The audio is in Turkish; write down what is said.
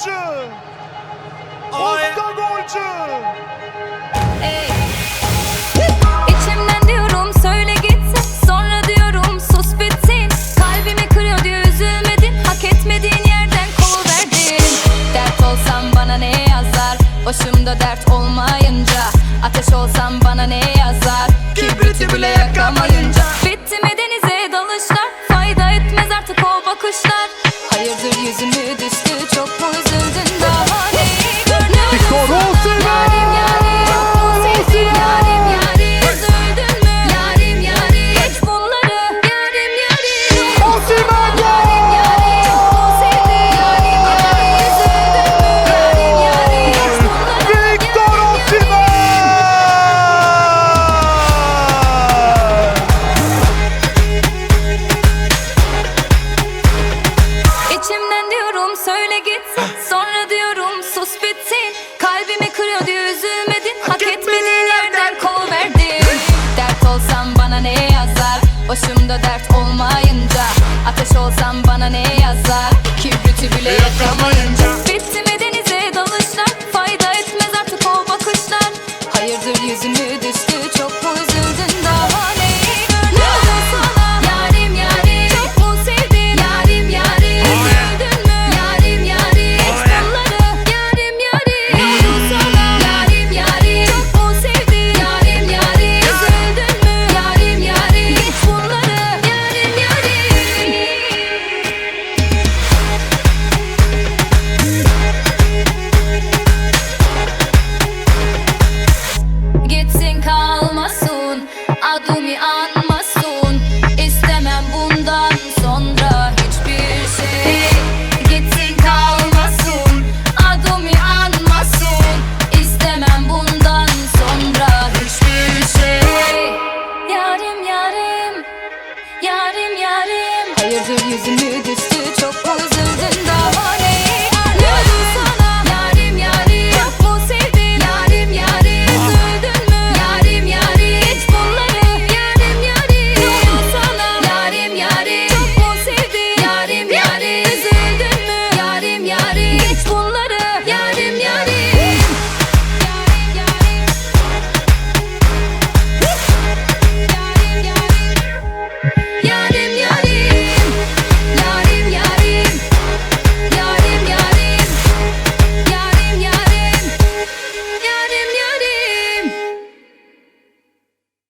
golcü. Usta golcü. Ey. İçimden diyorum söyle gitsin. Sonra diyorum sus bitsin. Kalbimi kırıyor diye üzülmedin. Hak etmediğin yerden kovuverdin Dert olsam bana ne yazar? Başımda dert olmayınca Ateş olsam bana ne yazar? Kibriti bile yakamayınca. Bitti mi denize dalışlar? Fayda etmez artık o bakışlar. Hayırdır yüzümü düştü Çok diyorum söyle gitsin Sonra diyorum sus bitsin. Kalbimi kırıyor diye üzülmedin Hak etmediğin yerden kovuverdin Dert olsam bana ne yazar? Başımda dert olmayınca. Ateş olsam bana ne yazar? Kibriti bile yakamayınca. Bitti mi denize dalışlar? Fayda etmez artık o bakışlar. Hayırdır yüzümü düştü Çok mu üzüldün anmasın. İstemem bundan sonra hiçbir şey. Gitsin kalmasın Adımı anmasın İstemem bundan sonra hiçbir şey. Yarim yarim Yarim yarim. Hayırdır yüzümü düştü Çok üzüldün daha